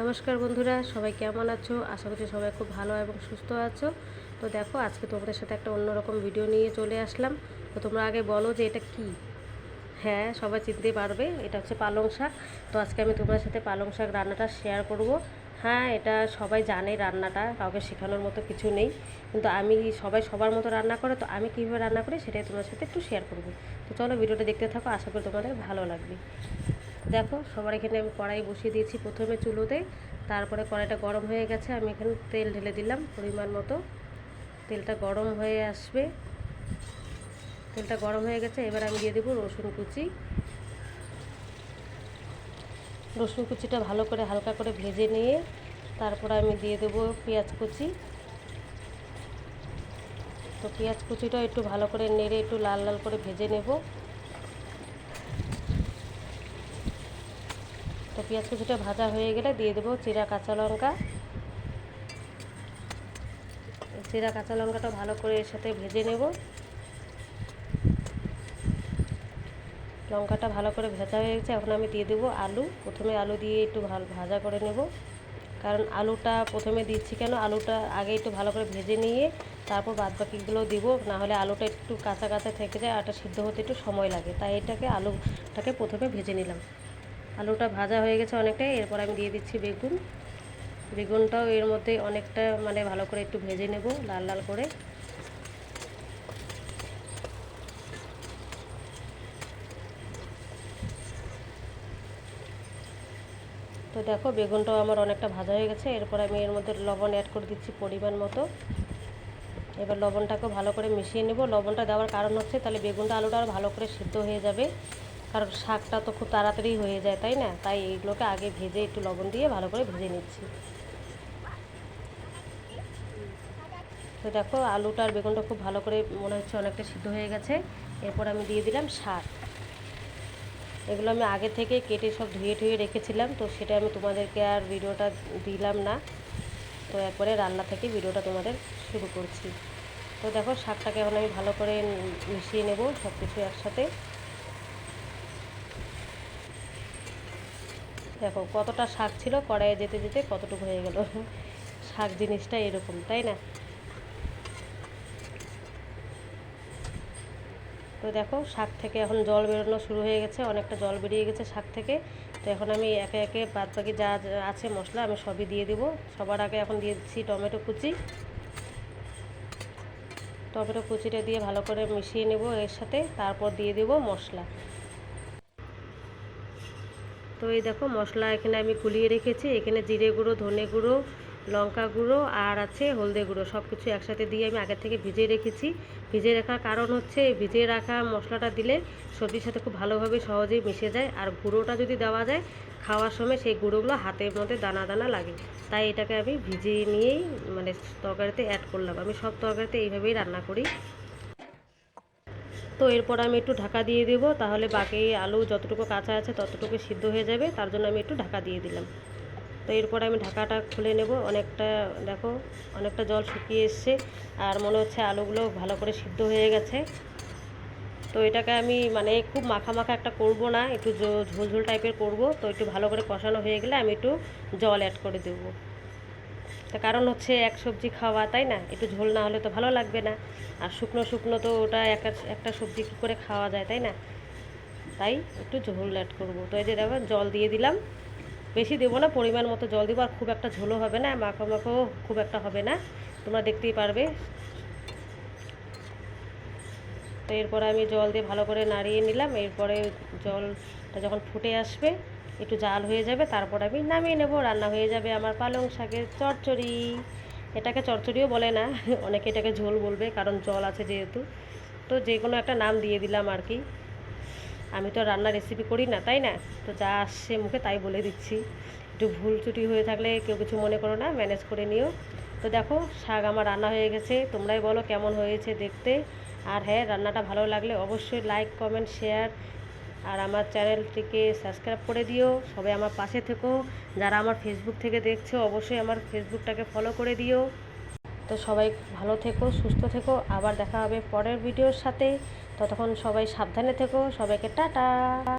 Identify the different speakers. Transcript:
Speaker 1: নমস্কার বন্ধুরা, সবাই কেমন আছো? আশা করছি সবাই খুব ভালো এবং সুস্থ আছো। তো দেখো, আজকে তোমাদের সাথে একটা অন্যরকম ভিডিও নিয়ে চলে আসলাম। তো তোমরা আগে বলো যে এটা কি? হ্যাঁ সবাই চিনতে পারবে, এটা হচ্ছে পালং শাক। তো আজকে আমি তোমাদের সাথে পালং শাক রান্নাটা শেয়ার করব। হ্যাঁ এটা সবাই জানে রান্নাটা, কাউকে শেখানোর মতো কিছু নেই। কিন্তু আমি সবাই সবার মতো রান্না করে, তো আমি কীভাবে রান্না করি সেটাই তোমার সাথে একটু শেয়ার করব। তো চলো ভিডিওটা দেখতে থাকো, আশা করি তোমাদের ভালো লাগবে। দেখো, সবার এখানে আমি কড়াই বসিয়ে দিয়েছি প্রথমে চুলোতে, তারপরে কড়াইটা গরম হয়ে গেছে, আমি এখানে তেল ঢেলে দিলাম পরিমাণ মতো। তেলটা গরম হয়ে আসবে। তেলটা গরম হয়ে গেছে, এবার আমি দিয়ে দেবো রসুন কুচি। রসুন কুচিটা ভালো করে হালকা করে ভেজে নিয়ে, তারপর আমি দিয়ে দেবো পেঁয়াজ কুচি। তো পেঁয়াজ কুচিটা একটু ভালো করে নেড়ে একটু লাল লাল করে ভেজে নেব। পেঁয়াজ কুচিটা ভাজা হয়ে গেলে দিয়ে দেবো চিরা কাঁচা লঙ্কা। চিরা কাঁচা লঙ্কাটা ভালো করে এর সাথে ভেজে নেব। লঙ্কাটা ভালো করে ভেজা হয়ে গেছে, এখন আমি দিয়ে দেবো আলু। প্রথমে আলু দিয়ে একটু ভালো ভাজা করে নেব। কারণ আলুটা প্রথমে দিচ্ছি কেন? আলুটা আগে একটু ভালো করে ভেজে নিয়ে তারপর বাদ বাকিগুলো দিব নাহলে আলুটা একটু কাঁচা কাঁচা থেকে যায় আটা সিদ্ধ হতে একটু সময় লাগে। তাই এটাকে আলুটাকে প্রথমে ভেজে নিলাম। আলুটা ভাজা হয়ে গেছে অনেকটাই, এরপর আমি দিয়ে দিচ্ছি বেগুন। বেগুনটাও এর মধ্যে অনেকটা মানে ভালো করে একটু ভেজে নেব, লাল লাল করে। তো দেখো, বেগুনটাও আমার অনেকটা ভাজা হয়ে গেছে, এরপর আমি এর মধ্যে লবণ অ্যাড করে দিচ্ছি পরিমাণ মতো। এবার লবণটাকেও ভালো করে মিশিয়ে নেব। লবণটা দেওয়ার কারণ হচ্ছে তাহলে বেগুনটা আলুটা আরও ভালো করে সিদ্ধ হয়ে যাবে। কারণ শাকটা তো খুব তাড়াতাড়ি হয়ে যায়, তাই না? তাই এইগুলোকে আগে ভেজে একটু লবণ দিয়ে ভালো করে ভেজে নিচ্ছি। তো দেখো, আলুটা আর বেগুনটা খুব ভালো করে মনে হচ্ছে অনেকটা সিদ্ধ হয়ে গেছে। এরপর আমি দিয়ে দিলাম শাক। এগুলো আমি আগে থেকে কেটে সব ধুয়ে ধুয়ে রেখেছিলাম, তো সেটা আমি তোমাদেরকে আর ভিডিওটা দিলাম না। তো একবারে রান্না থেকে ভিডিওটা তোমাদের শুরু করছি। তো দেখো, শাকটাকে এখন আমি ভালো করে মিশিয়ে নেব সব কিছু একসাথে। দেখো, কতটা শাক ছিল, কড়াইয়ে যেতে যেতে কতটুকু হয়ে গেল। শাক জিনিসটা এরকম, তাই না? তো দেখো, শাক থেকে এখন জল বেরোনো শুরু হয়ে গেছে, অনেকটা জল বেরিয়ে গেছে শাক থেকে। তো এখন আমি একে একে বাদ বাকি যা আছে মশলা আমি সবই দিয়ে দেবো। সবার আগে এখন দিয়ে দিচ্ছি টমেটো কুচি। টমেটো কুচিটা দিয়ে ভালো করে মিশিয়ে নেব এর সাথে, তারপর দিয়ে দেবো মশলা। তো এই দেখো মশলা এখানে আমি গুলিয়ে রেখেছি। এখানে জিরে গুঁড়ো, ধনে গুঁড়ো, লঙ্কা গুঁড়ো আর আছে হলদে গুঁড়ো। সব কিছু একসাথে দিয়ে আমি আগের থেকে ভিজিয়ে রেখেছি। ভিজিয়ে রাখার কারণ হচ্ছে ভিজিয়ে রাখা মশলাটা দিলে সবজির সাথে খুব ভালোভাবে সহজেই মিশে যায়। আর গুঁড়োটা যদি দেওয়া যায়, খাওয়ার সময় সেই গুঁড়োগুলো হাতের মধ্যে দানা দানা লাগে। তাই এটাকে আমি ভিজিয়ে নিয়েই মানে তরকারিতে অ্যাড করলাম। আমি সব তরকারিতে এইভাবেই রান্না করি। তো এরপর আমি একটু ঢাকা দিয়ে দেবো। তাহলে বাকি আলু যতটুকু কাঁচা আছে ততটুকু সিদ্ধ হয়ে যাবে। তার জন্য আমি একটু ঢাকা দিয়ে দিলাম। তো এরপর আমি ঢাকাটা খুলে নেব। অনেকটা, দেখো, অনেকটা জল শুকিয়ে এসছে। আর মনে হচ্ছে আলুগুলো ভালো করে সিদ্ধ হয়ে গেছে। তো এটাকে আমি মানে খুব মাখা মাখা একটা করব না। একটু ঝোল ঝোল টাইপের করব। তো একটু ভালো করে কষানো হয়ে গেলে আমি একটু জল অ্যাড করে দেবো। তা কারণ হচ্ছে এক সবজি খাওয়া, তাই না? একটু ঝোল না হলে তো ভালো লাগবে না। আর শুকনো শুকনো তো ওটা একটা একটা সবজি কী করে খাওয়া যায়, তাই না? তাই একটু ঝোল অ্যাড করব। তো এই যে দেখো, জল দিয়ে দিলাম। বেশি দেবো না, পরিমাণ মতো জল দেবো, আর খুব একটা ঝোলও হবে না, মাখো মাখো খুব একটা হবে না। তোমরা দেখতেই পারবে। তো এরপরে আমি জল দিয়ে ভালো করে নাড়িয়ে নিলাম। এরপরে জলটা যখন ফুটে আসবে একটু জাল হয়ে যাবে, তারপর আমি নামিয়ে নেব। রান্না হয়ে যাবে আমার পালং শাকের চচ্চড়ি। এটাকে চচ্চড়িও বলে না, অনেকে এটাকে ঝোল বলবে কারণ জল আছে যেহেতু। তো যে কোনো একটা নাম দিয়ে দিলাম আর কি। আমি তো রান্নার রেসিপি করি না, তাই না? তো যা আসছে মুখে তাই বলে দিচ্ছি। একটু ভুল চুটি হয়ে থাকলে কেউ কিছু মনে করো না ম্যানেজ করে নিও। তো দেখো, শাক আমার রান্না হয়ে গেছে। তোমরাই বলো কেমন হয়েছে দেখতে। আর হ্যাঁ রান্নাটা ভালো লাগলে অবশ্যই লাইক কমেন্ট শেয়ার আর আমার চ্যানেলটিকে সাবস্ক্রাইব করে দিও। সবাই আমার পাশে থেকো। যারা আমার ফেসবুক থেকে দেখছ, অবশ্যই আমার ফেসবুকটাকে ফলো করে দিও। তো সবাই ভালো থেকো, সুস্থ থেকো। আবার দেখা হবে পরের ভিডিওর সাথে। ততক্ষণ সবাই সাবধানে থেকো। সবাইকে টাটা।